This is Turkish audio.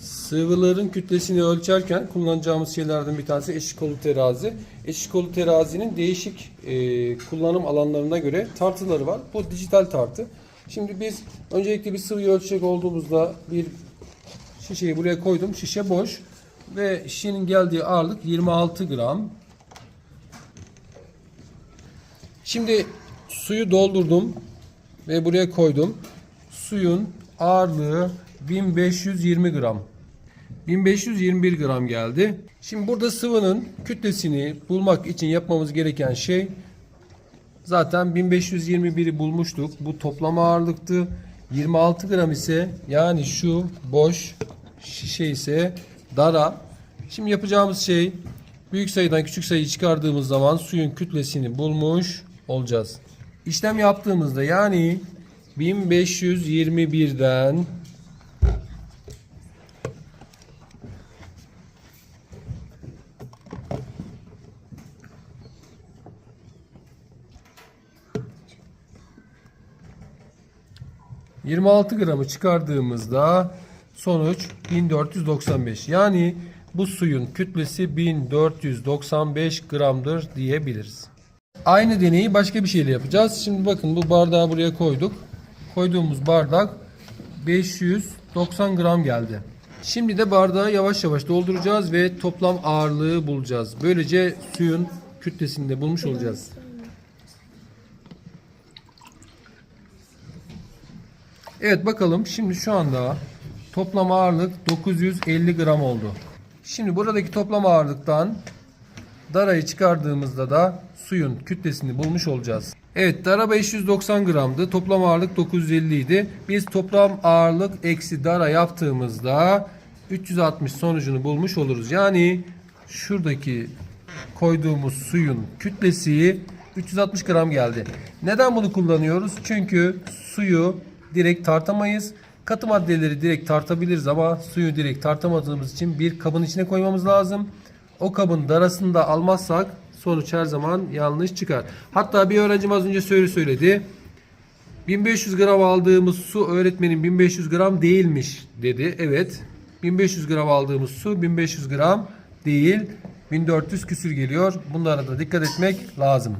Sıvıların kütlesini ölçerken kullanacağımız şeylerden bir tanesi eşik kolu terazi. Eşik kolu terazinin değişik e, kullanım alanlarına göre tartıları var. Bu dijital tartı. Şimdi biz öncelikle bir sıvıyı ölçecek olduğumuzda bir şişeyi buraya koydum. Şişe boş ve şişenin geldiği ağırlık 26 gram. Şimdi suyu doldurdum ve buraya koydum. Suyun ağırlığı 1520 gram. 1521 gram geldi. Şimdi burada sıvının kütlesini bulmak için yapmamız gereken şey zaten 1521'i bulmuştuk. Bu toplam ağırlıktı. 26 gram ise yani şu boş şişe ise dara. Şimdi yapacağımız şey büyük sayıdan küçük sayıyı çıkardığımız zaman suyun kütlesini bulmuş olacağız. İşlem yaptığımızda yani 1521'den ...26 gramı çıkardığımızda... ...sonuç 1495. Yani... ...bu suyun kütlesi 1495 gramdır diyebiliriz. Aynı deneyi başka bir şeyle yapacağız. Şimdi bakın bu bardağı buraya koyduk. Koyduğumuz bardak 590 gram geldi. Şimdi de bardağı yavaş yavaş dolduracağız ve toplam ağırlığı bulacağız. Böylece suyun kütlesini de bulmuş olacağız. Evet bakalım şimdi şu anda toplam ağırlık 950 gram oldu. Şimdi buradaki toplam ağırlıktan darayı çıkardığımızda da suyun kütlesini bulmuş olacağız. Evet dara 590 gramdı. Toplam ağırlık 950 idi. Biz toplam ağırlık eksi dara yaptığımızda 360 sonucunu bulmuş oluruz. Yani şuradaki koyduğumuz suyun kütlesi 360 gram geldi. Neden bunu kullanıyoruz? Çünkü suyu direkt tartamayız. Katı maddeleri direkt tartabiliriz ama suyu direkt tartamadığımız için bir kabın içine koymamız lazım. O kabın darasını da almazsak sonuç her zaman yanlış çıkar. Hatta bir öğrencim az önce söyle söyledi. 1500 gram aldığımız su öğretmenin 1500 gram değilmiş dedi. Evet. 1500 gram aldığımız su 1500 gram değil. 1400 küsür geliyor. Bunlara da dikkat etmek lazım.